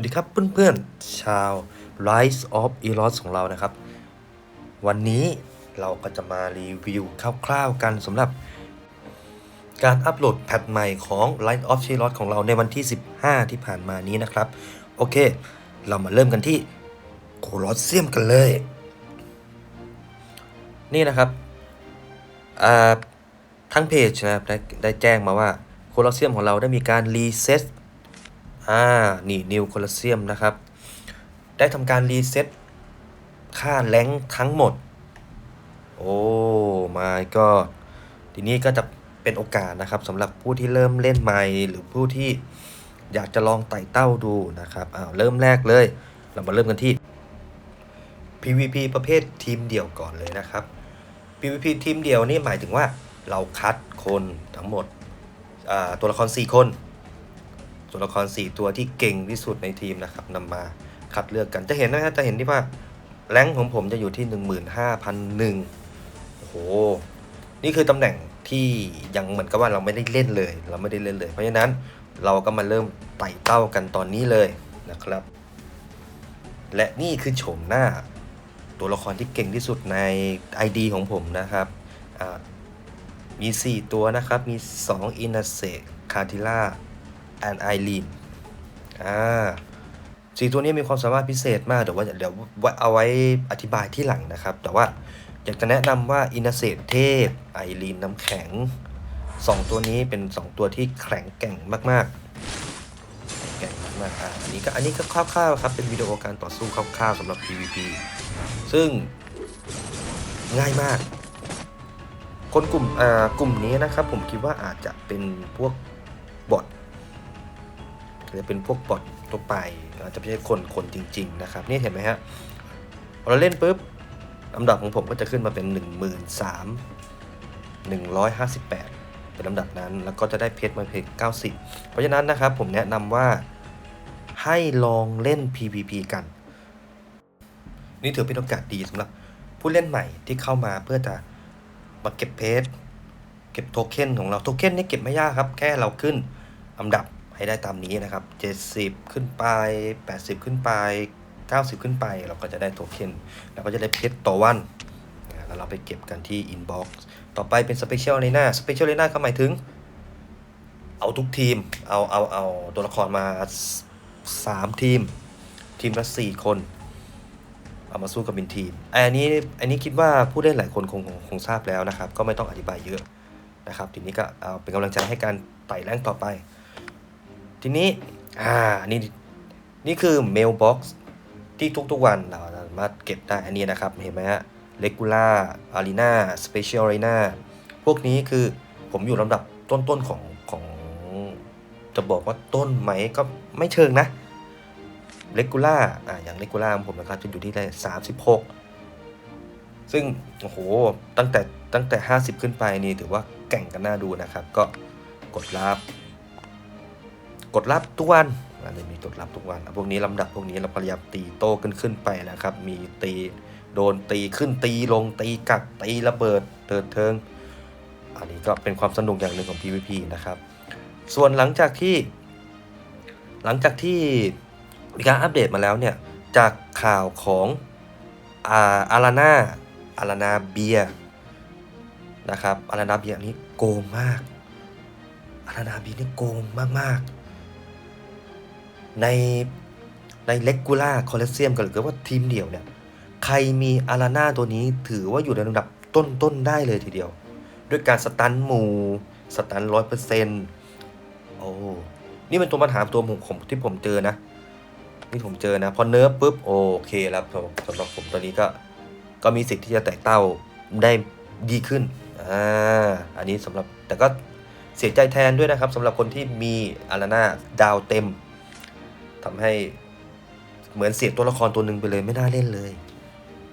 สวัสดีครับเพื่อนๆ ชาว Rise of Eros ของเรานะครับ วันนี้เราก็จะมารีวิวคร่าวๆกันสำหรับการอัปโหลดแพทใหม่ของ Line of e r o s ของเราในวันที่ 15 ที่ผ่านมานี้นะครับ โอเค เรามาเริ่มกันที่โคลอสเซียมกันเลย นี่นะครับทั้งเพจนะครับได้ได้แจ้งมาว่าโคลอสเซียมของเราได้มีการรีเซ็ต่านี่นิวโคลเซียมนะครับ ได้ทำการรีเซ็ตค่าแรงทั้งหมด โอ้ my god ทีนี้ก็จะเป็นโอกาสนะครับสำหรับผู้ที่เริ่มเล่นใหม่หรือผู้ที่อยากจะลองไต่เต้าดูนะครับอ้าวเริ่มแรกเลย เรามาเริ่มกันที่ PVP ประเภททีมเดี่ยวก่อนเลยนะครับ PVP ทีมเดี่ยวนี่หมายถึงว่าเราคัดคนทั้งหมดตัวละคร 4 คน ตัวละคร 4 ตัวที่เก่งที่สุดในทีมนะครับนำมาคัดเลือกกันจะเห็นนะฮะจะเห็นที่ว่าแรงของผมจะอยู่ที่ 15,001โอ้โหนี่คือตำแหน่งที่ยังเหมือนกับว่าเราไม่ได้เล่นเลย เราไม่ได้เล่นเลย เพราะฉะนั้นเราก็มาเริ่มไต่เต้ากันตอนนี้เลยนะครับ และนี่คือโฉมหน้า ตัวละครที่เก่งที่สุดใน ID ของผมนะครับมี 4 ตัวนะครับ มี2อินาเซคาติล่า รีนอ่าสีตัวนี้มีความสามารถพิเศษมาก เดี๋ยวว่าเดี๋ยวเอาไว้อธิบายที่หลังนะครับ แต่ว่าอยากจะแนะนำว่าอินาเซเทพไอรีนน้ำแข็ง 2 ตัวนี้เป็น 2 ตัวที่แข็งแกร่งมากๆแกร่งมากอ่าอันนี้ก็อันนี้ก็คร่าวๆครับเป็นวิดีโอการต่อสู้คร่าวๆสำหรับ PVP ซึ่งง่ายมาก คนกลุ่มอ่ากลุ่มนี้นะครับผมคิดว่าอาจจะเป็นพวกบอท หรือเป็นพวกบอทตัวไปอาจจะไม่ใช่คนคนจริง ๆ นะครับ นี่เห็นไหมฮะพอเราเล่นปุ๊บลำดับของผมก็จะขึ้นมาเป็น 1 3 158 เป็นลำดับนั้น แล้วก็จะได้เพชรมาเพชร90 เพราะฉะนั้นนะครับผมแนะนำว่าให้ลองเล่น PVP กัน นี่ถือเป็นโอกาสดีสำหรับผู้เล่นใหม่ที่เข้ามาเพื่อจะมาเก็บเพชรเก็บโทเค็นของเราโทเค็นนี่เก็บไม่ยากครับ แค่เราขึ้นลำดับ ให้ได้ตามนี้นะครับ 70 ขึ้นไป 80 ขึ้นไป 90 ขึ้นไป เราก็จะได้โทเค็นเราก็จะได้เพชรต่อวันแล้วเราไปเก็บกันที่อินบ็อกซ์ต่อไปเป็นสเปเชียล r ล n าสเปเชียล r ล n าก็หมายถึง เอาทุกทีม เอาเอาเอาตัวละครมา 3 ทีม ทีมละ 4 คน เอามาสู้กับเป็นทีม อันนี้อันนี้คิดว่าผู้เล่นหลายคนคงคงคงทราบแล้วนะครับ ก็ไม่ต้องอธิบายเยอะนะครับ ทีนี้ก็เอาเป็นกำลังใจให้การไต่แรงต่อไป ทีนี้อ่านี่นี่คือ mailbox ที่ทุกๆวันเราสามารถเก็บได้อันนี้นะครับเห็นไหมฮะ regular arena special arena พวกนี้คือผมอยู่ลำดับต้นๆของของจะบอกว่าต้นไหมก็ไม่เชิงนะเลกูล่าอ่าอย่างเลกูล่าของผมนะครับจะอยู่ที่ได้สามสิบหกซึ่ง โอ้โห ตั้งแต่ตั้งแต่ห้าสิบขึ้นไปนี่ถือว่าแก่งกันน่าดูนะครับ ก็กดรับ กดรับทุกวันอันนี้มีกดรับทุกวันอะพวกนี้ลำดับพวกนี้เราพยายามตีโต้ขึ้นขึ้นไปนะครับ มีตีโดนตีขึ้นตีลงตีกัดตีระเบิดเติดเทิง อันนี้ก็เป็นความสนุกอย่างหนึ่งของ PVP นะครับ ส่วนหลังจากที่ หลังจากที่มีการอัปเดตมาแล้วเนี่ย จากข่าวของอาอารานาอารานาเบียนะครับอารานาเบียนี้โกงมากอารานาเบียนี่โกงมากๆ ในในเลกูล่าคอลเลสเซียมกันหรือว่าทีมเดี่ยวเนี่ย ใครมีอารานาตัวนี้ถือว่าอยู่ในระดับต้นๆได้เลยทีเดียว ด้วยการสตันหมูสตันร้อยเปอร์เซ็นต์โอ้นี่เป็นตัวปัญหาตัวผมที่ผมเจอนะ นี่ผมเจอนะ พอเนิร์ฟปุ๊บ โอเคแล้วสำหรับผมตอนนี้ก็ ก็มีสิทธิ์ที่จะแตะเต้าได้ดีขึ้นอ่าอันนี้สำหรับแต่ก็เสียใจแทนด้วยนะครับสำหรับคนที่มีอารานาดาวเต็ม ทำให้เหมือนเสียตัวละครตัวหนึ่งไปเลยไม่น่าเล่นเลย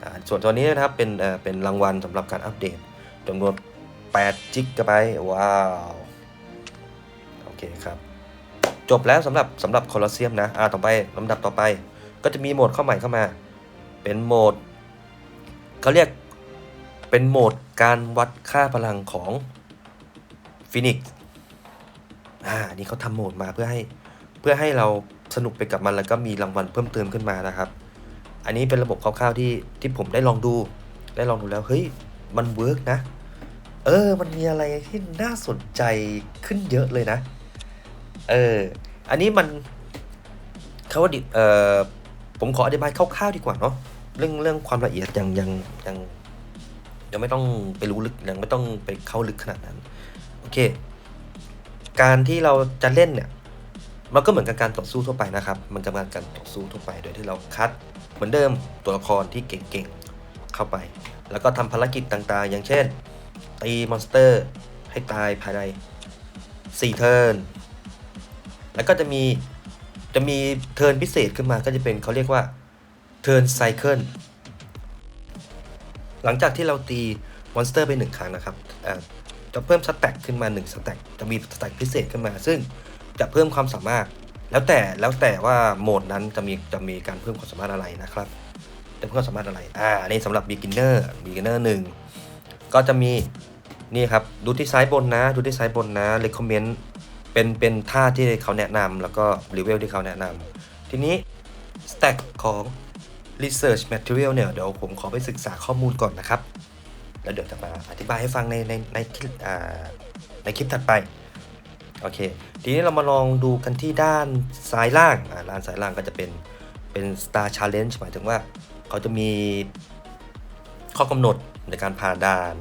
อ่าส่วนตัวนี้นะครับเป็นเป็นรางวัลสำหรับการอัปเดตจำนวน8จิกกะไบต์ว้าว โอเคครับ จบแล้วสำหรับสำหรับโคลอสเซียมนะ อ่าต่อไปลำดับต่อไป ก็จะมีโหมดเข้าใหม่เข้ามา เป็นโหมดเขาเรียกเป็นโหมดการวัดค่าพลังของฟินิกอ่านี่เขาทำโหมดมาเพื่อให้เพื่อให้เรา สนุกไปกับมันแล้วก็มีรางวัลเพิ่มเติมขึ้นมานะครับ อันนี้เป็นระบบคร่าวๆที่ที่ผมได้ลองดู ได้ลองดูแล้วเฮ้ยมันเวิร์กนะ เออ มันมีอะไรที่น่าสนใจขึ้นเยอะเลยนะ เออ อันนี้มันเขาว่าดิเออผมขออธิบายคร่าวๆดีกว่าเนาะเรื่องเรื่องความละเอียดยังยังยังยังไม่ต้องไปรู้ลึกยังไม่ต้องไปเข้าลึกขนาดนั้น โอเค การที่เราจะเล่นเนี่ย มันก็เหมือนกับการต่อสู้ทั่วไปนะครับ มันจะมาการต่อสู้ทั่วไป โดยที่เราคัด เหมือนเดิมตัวละครที่เก่งๆเข้าไป แล้วก็ทำภารกิจต่างๆ อย่างเช่นตีมอนสเตอร์ให้ตายภายใน4เทิร์น แล้วก็จะมีจะมีเทิร์นพิเศษขึ้นมาก็จะเป็นเขาเรียกว่าเทิร์นไซเคิลหลังจากที่เราตีมอนสเตอร์ไปหนึ่งครั้งนะครับจะเพิ่มสแต็กขึ้นมา1สแต็กจะมีสแต็กพิเศษขึ้นมา ซึ่ง จะเพิ่มความสามารถ แล้วแต่แล้วแต่ว่าโหมดนั้นจะมีจะมีการเพิ่มความสามารถอะไรนะครับจะเพิ่มความสามารถอะไรอ่านนี่สำหรับ beginner beginner หนึ่งก็จะมีนี่ครับดูที่ซ้ายบนนะดูที่ซ้ายบนนะ recommend เป็นเป็นท่าที่เขาแนะนำแล้วก็รีเวลที่เขาแนะนำทีนี้ stack ของ research material เนี่ยเดี๋ยวผมขอไปศึกษาข้อมูลก่อนนะครับ แล้วเดี๋ยวจะมาอธิบายให้ฟังในในในคลิปในคลิปถัดไป โอเค ทีนี้เรามาลองดูกันที่ด้านซ้ายล่างอ่าด้านซ้ายล่างก็จะเป็นเป็น star challenge หมายถึงว่าเขาจะมีข้อกำหนดในการผ่านด่าน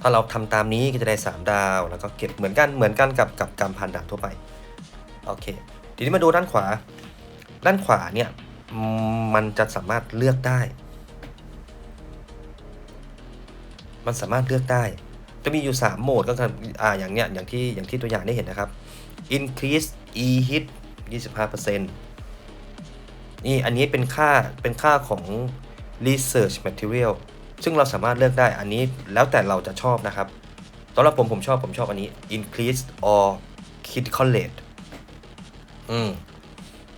ถ้าเราทำตามนี้ก็จะได้ 3 ดาว แล้วก็เก็บเหมือนกันเหมือนกันกับกับการผ่านด่านทั่วไป โอเค ทีนี้มาดูด้านขวา ด้านขวาเนี่ยมันจะสามารถเลือกได้ มันสามารถเลือกได้ จะมีอยู่ 3 โหมดก็คืออ่าอย่างเนี้ยอย่างที่อย่างที่ตัวอย่างได้เห็นนะครับ increase e hit 25%นี่อันนี้เป็นค่าเป็นค่าของ research material ซึ่งเราสามารถเลือกได้อันนี้แล้วแต่เราจะชอบนะครับสำหรับผมผมชอบผมชอบอันนี้ increase or critical rate อืม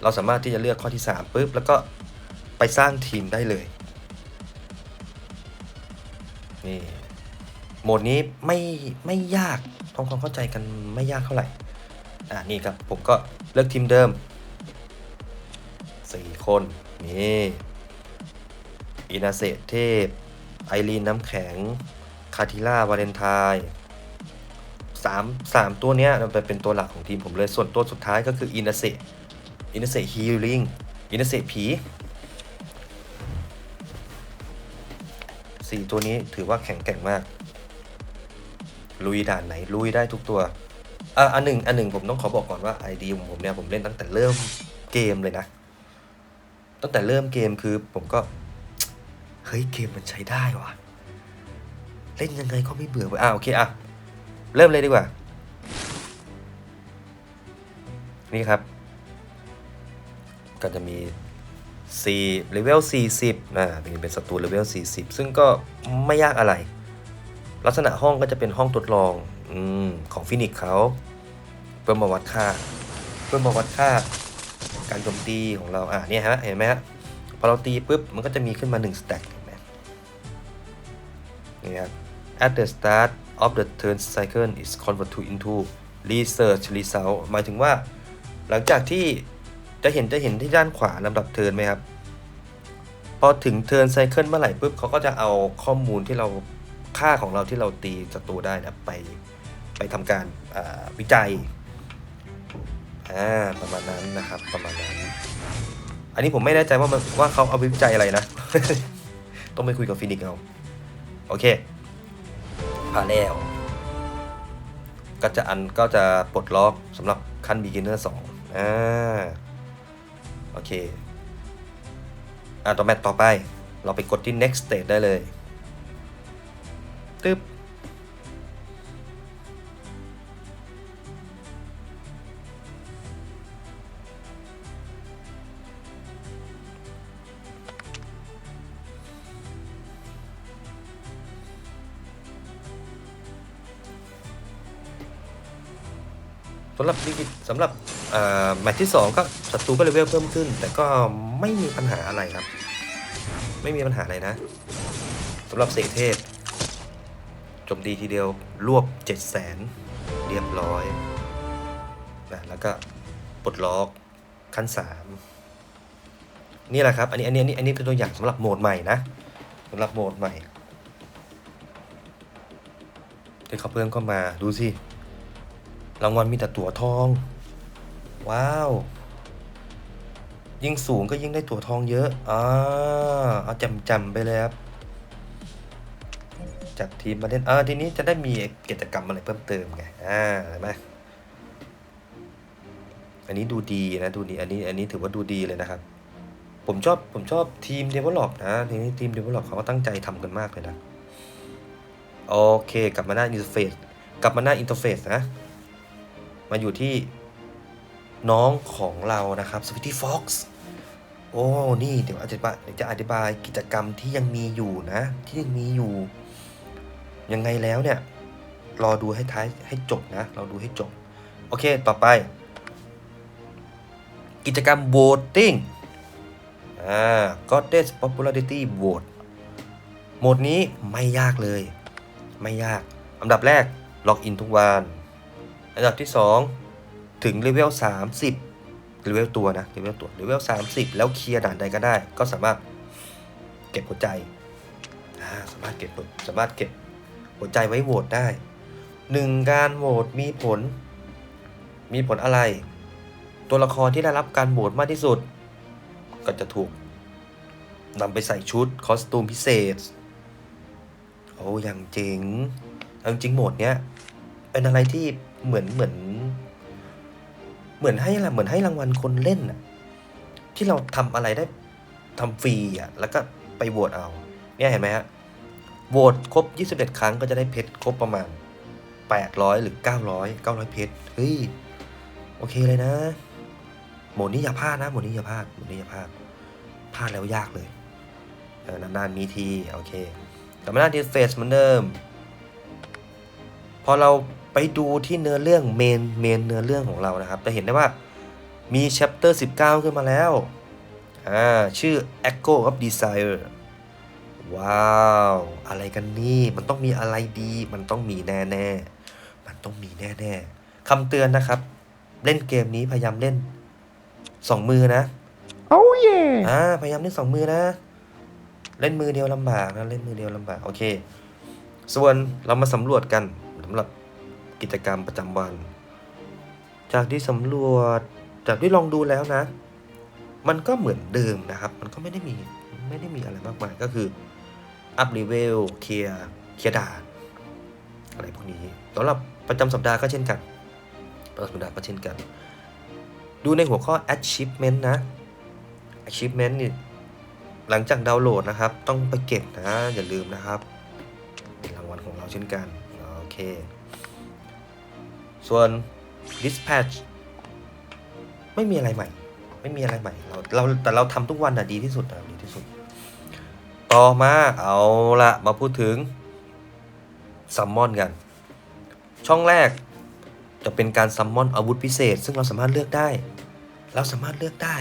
เราสามารถที่จะเลือกข้อที่3ปุ๊บแล้วก็ไปสร้างทีมได้เลย นี่ โหมดนี้ไม่ไม่ยากทำความเข้าใจกันไม่ยากเท่าไหร่ อ่านี่ครับผมก็เลือกทีมเดิม 4 คน นี่อินาเซเทพ ไอรีนน้ำแข็ง คาทิล่าวาเลนไทน์สามสามตัวเนี้ยมันเป็นตัวหลักของทีมผมเลย ส่วนตัวสุดท้ายก็คืออินาเซอินาเซฮีลิงอินาเซผีสี่ตัวนี้ถือว่าแข็งแกร่งมาก ลุยด่านไหนลุยได้ทุกตัวอะอันหนึ่งอันหนึ่งผมต้องขอบอกก่อนว่าไอดีของผมเนี่ยผมเล่นตั้งแต่เริ่มเกมเลยนะ ตั้งแต่เริ่มเกมคือผมก็ เฮ้ยเกมมันใช้ได้ว่ะ เล่นยังไงก็ไม่เบื่อเว้ยอะโอเคอะเริ่มเลยดีกว่า นี่ครับ ก็จะมี4เลเวล40นะเป็นเป็นศัตรูเลเวล40 ซึ่งก็ไม่ยากอะไร ลักษณะห้องก็จะเป็นห้องทดลองอของฟินิกเขาเพื่อมาวัดค่า เพื่อมาวัดค่า การโจมตีของเราอะเนี่ยฮะเห็นไหมฮะพอเราตีปุ๊บมันก็จะมีขึ้นมา1 stack เห็นไหมนี่ครับ at the start of the turn cycle is converted into research result หมายถึงว่า หลังจากที่จะเห็นจะเห็นที่ด้านขวาลำดับเทิร์นไหมครับ พอถึงเทิร์นไซเคิลเมื่อไหร่ปุ๊บเขาก็จะเอาข้อมูลที่เรา ค่าของเราที่เราตีศัตรูได้นะไปไปทำการวิจัยอ่าประมาณนั้นนะครับประมาณนั้น อันนี้ผมไม่แน่ใจว่ามันว่าเขาเอาไปวิจัยอะไรนะ ต้องไปคุยกับฟินิกส์เอาโอเคผ่านแล้วก็จะอันก็จะปลดล็อกสำหรับขั้น beginner 2อ่าโอเคอ่าต่อแมตต์ต่อไป เราไปกดที่ next stage ได้เลย ตึ๊บสำหรับ Begin- สำหรับแมตช์ที่ 2 ก็ศัตรูก็เลเวลเพิ่มขึ้น แต่ก็ไม่มีปัญหาอะไรครับ ไม่มีปัญหาอะไรนะสำหรับเสกเทพ มตีทีเดียวรวบ7 0 0แสนเรียบร้อยนะแล้วก็ปลดล็อกขั้นสามนี่แหละครับ อันนี้อันนี้อันนี้อันนี้เป็นตัวอย่างสำหรับโหมดใหม่นะสำหรับโหมดใหม่ที่เขาเพิ่มเข้ามาดูสิรางวัลมีแต่ตั๋วทอง ว้าว ยิ่งสูงก็ยิ่งได้ตั๋วทองเยอะอ่าเอาจำจำไปเลยครับ จัดทีมมาเล่นอ่าทีนี้จะได้มีกิจกรรมอะไรเพิ่มเติมไงอ่าเห็นไหมอันนี้ดูดีนะดูดีอันนี้อันนี้ถือว่าดูดีเลยนะครับ ผมชอบผมชอบทีม Develop นะทีนี้ทีม Develop เขาก็ตั้งใจทำกันมากเลยนะโอเคกลับมาหน้าอินเทอร์เฟซกลับมาหน้าอินเทอร์เฟซนะ มาอยู่ที่น้องของเรานะครับ Sweetie Fox โอ้ นี่เดี๋ยวอธิบายเดี๋ยวจะอธิบายกิจกรรมที่ยังมีอยู่นะ ที่ยังมีอยู่ ยังไงแล้วเนี่ย รอดูให้ท้ายให้จบนะ เราดูให้จบ โอเค ต่อไป กิจกรรม voting อ่า Goddess Popularity Vote โหมดนี้ไม่ยากเลย ไม่ยาก อันดับแรก ล็อกอินทุกวัน อันดับที่ 2 ถึงเลเวล 30เลเวลตัวนะเลเวลตัวเลเวล 30 แล้วเคลียร์ด่านใดก็ได้ ก็สามารถเก็บหัวใจ สามารถเก็บสามารถเก็บ หัวใจไว้โหวตได้หนึ่งการโหวตมีผล มีผลอะไร ตัวละครที่ได้รับการโหวตมากที่สุด ก็จะถูกนำไปใส่ชุดคอสตูมพิเศษ โอ้อย่างเจ๋งเอาจริงโหมดเนี้ยเป็นอะไรที่เหมือนเหมือน เหมือนให้ละเหมือนให้รางวัลคนเล่นอะที่เราทำอะไรได้ทำฟรีอะแล้วก็ไปโหวตเอา เนี่ยเห็นไหมฮะ โหวตครบ 21 ครั้งก็จะได้เพชรครบประมาณ 800 หรือ 900 900 เพชรเฮ้ย โอเคเลยนะโหมดนี้อย่าพลาดนะโหมดนี้อย่าพลาดโหมดนี้อย่าพลาดพลาดแล้วยากเลยเออนานๆมีทีโอเคกลับมาหน้าที่เฟสเหมือนเดิม พอเราไปดูที่เนื้อเรื่องเมนเมนเนื้อเรื่องของเรานะครับ จะเห็นได้ว่ามี chapter 19 ขึ้นมาแล้ว อ่า ชื่อ Echo of Desire ว้าว อะไรกันนี่ มันต้องมีอะไรดี มันต้องมีแน่ๆมันต้องมีแน่ๆคำเตือนนะครับ เล่นเกมนี้พยายามเล่นสองมือนะ Oh yeah! อ่าพยายามเล่นสองมือนะ เล่นมือเดียวลำบากนะเล่นมือเดียวลำบากโอเค ส่วนเรามาสำรวจกันสำหรับกิจกรรมประจำวัน จากที่สำรวจจากที่ลองดูแล้วนะ มันก็เหมือนเดิมนะครับ มันก็ไม่ได้มีไม่ได้มีอะไรมากมายก็คือ อัพเลเวลเคลียร์เคลียร์ด่านอะไรพวกนี้สำหรับประจำสัปดาห์ก็เช่นกัน ประจำสัปดาห์ก็เช่นกัน ดูในหัวข้อ achievement นะ achievement นี่หลังจากดาวน์โหลดนะครับ ต้องไปเก็บนะ อย่าลืมนะครับเป็นรางวัลของเราเช่นกันโอเค ส่วน dispatch ไม่มีอะไรใหม่ ไม่มีอะไรใหม่ เราเราแต่เราทำทุกวันอะดีที่สุดนะดีที่สุด ต่อมาเอาละมาพูดถึงซัมมอนกัน ช่องแรกจะเป็นการซัมมอนอาวุธพิเศษ ซึ่งเราสามารถเลือกได้ เราสามารถเลือกได้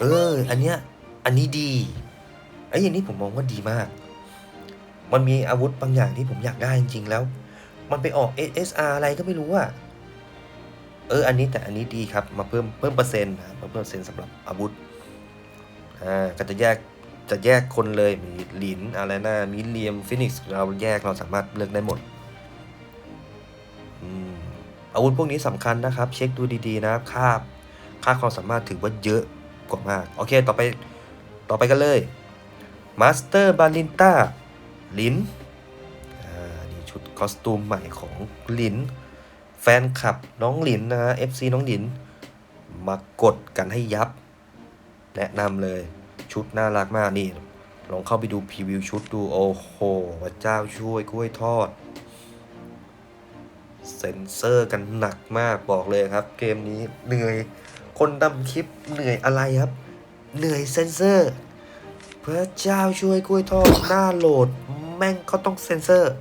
เออ อันเนี้ย อันนี้ดี ไอ้ยอันนี้ผมมองว่าดีมาก มันมีอาวุธบางอย่างที่ผมอยากได้จริงๆแล้ว มันไปออก SSR อะไรก็ไม่รู้อะเออ อันนี้แต่อันนี้ดีครับ มาเพิ่มเพิ่มเปอร์เซ็นต์นะมาเพิ่มเปอร์เซ็นต์สำหรับอาวุธ อ่า ก็จะแยก จะแยกคนเลยมีหลินอะไรนะมีเลียมฟินิกซ์เราแยกเราสามารถเลือกได้หมดอาวุธพวกนี้สำคัญนะครับ เช็คดูดีๆนะค่าค่าความสามารถถือว่าเยอะกว่ามาก โอเค ต่อไปต่อไปกันเลยมาสเตอร์บาลินตาลินนี่ชุดคอสตูมใหม่ของลิน แฟนคลับน้องหลินนะฮะ FC น้องหลิน มากดกันให้ยับ แนะนำเลย ชุดน่ารักมากนี่ ลองเข้าไปดูพรีวิวชุดดู โอ้โหพระเจ้าช่วยกล้วยทอด เซ็นเซอร์กันหนักมากบอกเลยครับ เกมนี้เหนื่อยคนทำคลิปเหนื่อยอะไรครับ เหนื่อยเซ็นเซอร์พระเจ้าช่วยกล้วยทอดหน้าโหลด แม่งก็ต้องเซ็นเซอร์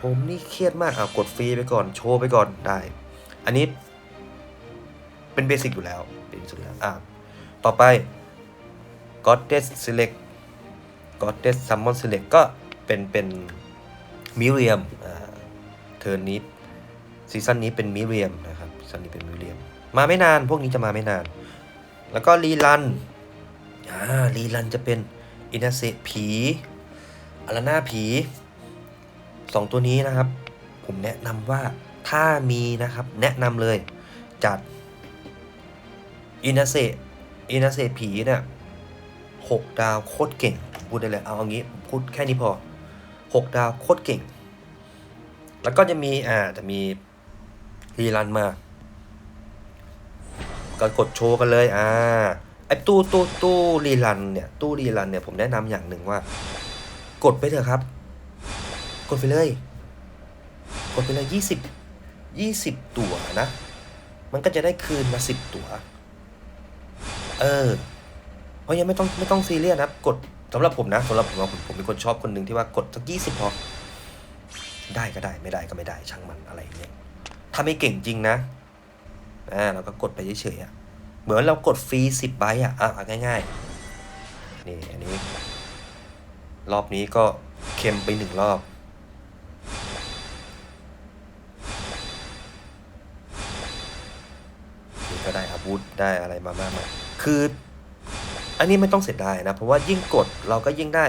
ผมนี่เครียดมากอะกดฟรีไปก่อนโชว์ไปก่อนได้ อันนี้เป็นเบสิกอยู่แล้ว เป็นสุดแล้วอะต่อไป Goddess Select Goddess Summon Select ก็เป็นเป็นมิเรียมเทิร์นี้ซีซั่นนี้เป็นมิเรียมนะครับซีซั่นนี้เป็นมิเรียม มาไม่นานพวกนี้จะมาไม่นาน แล้วก็รีรันอ่ารีรันจะเป็นอินาเซผีอาราน่าผีสองตัวนี้นะครับ ผมแนะนำว่าถ้ามีนะครับแนะนำเลยจัดอินาเซอินาเซผีเนี่ย หกดาวโคตรเก่งพูดได้เลยเอาเอางี้พูดแค่นี้พอหกดาวโคตรเก่ง แล้วก็จะมีอ่าจะมีรีรันมาก็กดโชว์กันเลยอ่าไอ้ตู้ตู้ตู้รีรันเนี่ยตู้รีรันเนี่ยผมแนะนำอย่างหนึ่งว่า กดไปเถอะครับ กดไปเลย กดไปเลยยี่สิบยี่สิบตั๋วนะ มันก็จะได้คืนมาสิบตั๋ว เออ เพราะยังไม่ต้องไม่ต้องซีเรียสนะกดสำหรับผมนะสำหรับผมผมผมเป็นคนชอบคนหนึ่งที่ว่ากดสักยี่สิบพอได้ก็ได้ไม่ได้ก็ไม่ได้ช่างมันอะไรอย่างเงี้ยถ้าไม่เก่งจริงนะอ่าเราก็กดไปเฉยๆอะเหมือนเรากดฟรีสิบใบอะอะเอาง่ายๆนี่อันนี้ รอบนี้ก็เค็มไปหนึ่งรอบนี่ก็ได้อาวุธได้อะไรมามากมายคือ อันนี้ไม่ต้องเสียดายนะ เพราะว่ายิ่งกดเราก็ยิ่งได้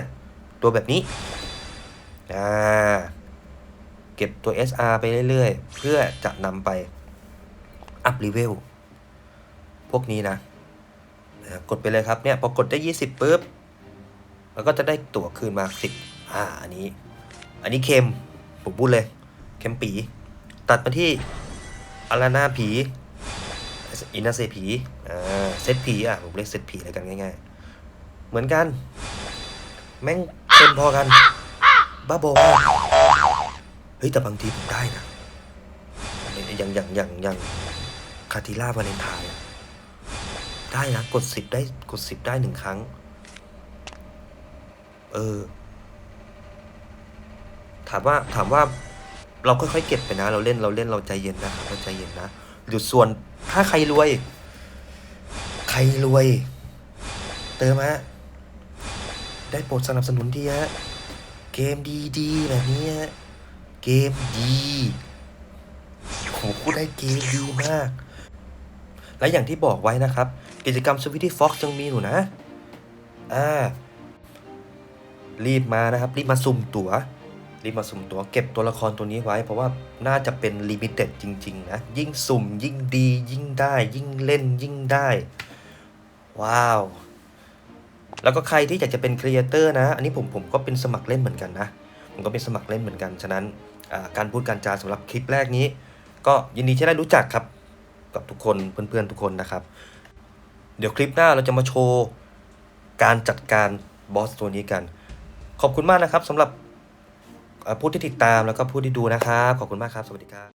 ตัวแบบนี้อ่าเก็บตัว SR ไปเรื่อยๆ เพื่อจะนำไปอัพเลเวลพวกนี้นะนะกดไปเลยครับเนี่ยพอกดได้ 20ปุ๊บแล้วก็จะได้ตั๋วคืนมา 10อ่าอันนี้ อันนี้เค็มผมพูดเลย เค็มปี ตัดมาที่อารานาผี อินาเซผีอ่าเซตผีอะผมเรียกเซตผีอะไรกันง่ายๆ เหมือนกัน แม่งเค็มพอกัน บ้าบอมาเฮ้ยแต่บางทีผมได้นะอย่างอย่างอย่างอย่างคาติล่าวาเลนไทน์อะได้นะกดสิบได้กดสิบได้หนึ่งครั้ง เออ ถามว่าถามว่าเราค่อยๆเก็บไปนะ เราเล่นเราเล่นเราใจเย็นนะเราใจเย็นนะหรือส่วน ถ้าใครรวย ใครรวย เติมฮะ ได้โปรดสนับสนุนทีฮะ เกมดีๆแบบนี้ฮะ เกมดีโหพูดได้เกมดีมาก และอย่างที่บอกไว้นะครับ กิจกรรมสวิตตี้ฟ็อกซ์ยังมีอยู่นะ อ่า รีบมานะครับ รีบมาสุ่มตัว๋ว รีบมาสุ่มตัวเก็บตัวละครตัวนี้ไว้ เพราะว่าน่าจะเป็นลิมิเต็ดจริง ๆ นะ ยิ่งสุ่มยิ่งดียิ่งได้ ยิ่งเล่นยิ่งได้ ว้าว แล้วก็ใครที่อยากจะเป็นครีเอเตอร์นะ อันนี้ผมผมก็เป็นสมัครเล่นเหมือนกันนะ ผมก็เป็นสมัครเล่นเหมือนกัน ฉะนั้นการพูดการจาสำหรับคลิปแรกนี้ ก็ยินดีที่ได้รู้จักครับ กับทุกคนเพื่อนๆทุกคนนะครับ เดี๋ยวคลิปหน้าเราจะมาโชว์การจัดการบอสตัวนี้กัน ขอบคุณมากนะครับสำหรับ ผู้ที่ติดตามแล้วก็ผู้ที่ดูนะครับ ขอบคุณมากครับ สวัสดีครับ